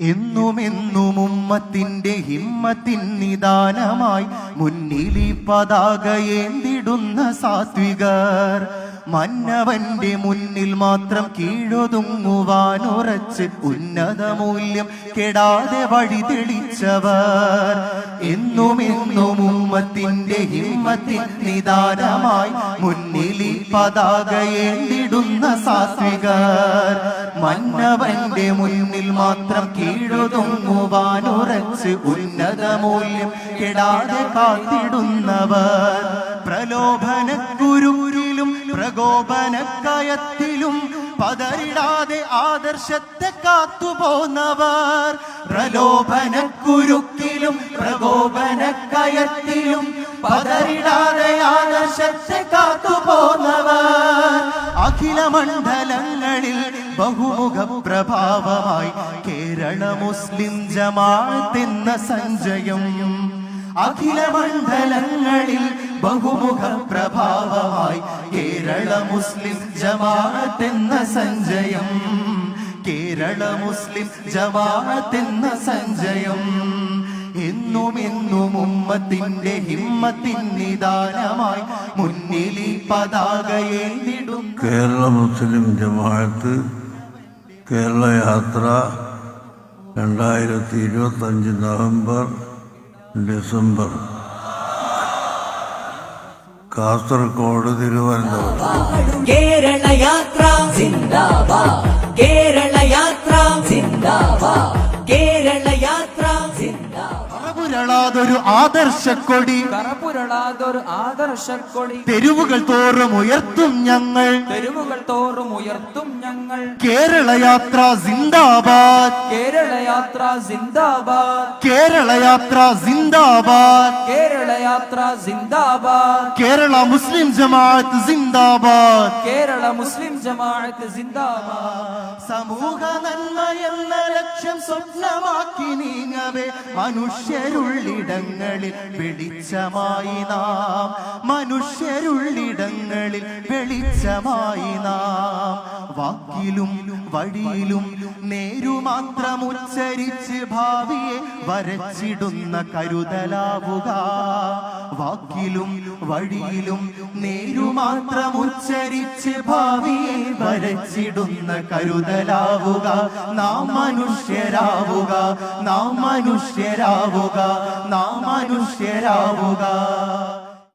എന്നുമെന്നും ഉമ്മത്തിന്റെ ഹിമ്മത്തിൻ നിദാനമായി മുന്നിലി പതാകയേന്തിടുന്ന സാത്വികർ. മന്നവന്റെ മുന്നിൽ മാത്രം കീഴൊതുങ്ങുവാനുറച്ച് ഉന്നത മൂല്യം കെടാതെ വഴി തെളിച്ചവർ. എന്നുമെന്നും ഉമ്മത്തിന്റെ ഹിമ്മത്തിൻ നിദാനമായി മുന്നിലി പതാകയേന്തിടുന്ന സാത്വികർ. മന്നവന്റെ മുന്നിൽ മാത്രം കീഴുതുങ്ങുവാനുറച്ച് ഉന്നത മൂല്യം കെടാതെ കാത്തിടുന്നവർ. പ്രലോഭനക്കുരുരിലും പ്രകോപനക്കയത്തിലും പതറിടാതെ ആദർശത്തെ കാത്തുപോന്നവർ. പ്രലോഭനക്കുരുക്കിലും പ്രകോപനക്കയത്തിലും പതരിടാതെ ആദർശത്തെ കാത്തുപോന്നവർ. അഖില മണ്ഡലങ്ങളിൽ ബഹുമുഖ പ്രഭാവമായി കേരള മുസ്ലിം ജമാഅത്തെന്ന സഞ്ജയം അഖില മണ്ഡലങ്ങളിൽ ബഹുമുഖ പ്രഭാവമായി കേരള മുസ്ലിം ജമാഅത്തെന്ന സഞ്ജയം കേരള മുസ്ലിം ജമാഅത്തെന്ന സഞ്ജയം എന്നും എന്നും ഉമ്മത്തിന്റെ ഹിമ്മത്തിൻ നിദാനമായി മുന്നിൽ പതാകയെ കേരള മുസ്ലിം ജമാഅത്ത് കേരള യാത്ര രണ്ടായിരത്തി ഇരുപത്തഞ്ച് നവംബർ ഡിസംബർ. കാസർഗോഡ് തിരുവനന്തപുരം. കേരള യാത്ര സിന്ദാബാദ് പുരളാതൊരു ആദർശക്കൊടി. കറപുരളാതൊരു ആദർശക്കൊടി. തെരുവുകൾ തോറും ഉയർത്തും ഞങ്ങൾ. തെരുവുകൾ തോറും ഉയർത്തും ഞങ്ങൾ. കേരള യാത്ര സിന്ദാബാദ്. കേരള യാത്ര സിന്ദാബാദ്. കേരള യാത്ര സിന്ദാബാദ്. കേരള യാത്ര സിന്ദാബാദ്. കേരള മുസ്ലിം ജമാഅത്ത് സിന്ദാബാദ്. കേരള മുസ്ലിം ജമാഅത്ത് സിന്ദാബാദ്. സമൂഹ നന്മ ലക്ഷ്യം സ്വപ്നമാക്കി നീങ്ങവേ. മനുഷ്യരുള്ളിടങ്ങളിൽ വെളിച്ചമായി നാം. മനുഷ്യരുള്ളിടങ്ങളിൽ വെളിച്ചമായി നാം. വാക്കിലും വഴിയിലും നേരുമാത്രം ഉച്ചരിച്ച് ഭാവിയെ വരച്ചിടുന്ന കരുതലാവുക. വാക്കിലും വഴിയിലും നേരുമാത്രം ഉച്ചരിച്ച് ഭാവിയെ വരച്ചിടുന്ന കരുതലാവുക. നാം മനുഷ്യരാവുക. നാം മനുഷ്യരാവുക. നാം മനുഷ്യരാവുക.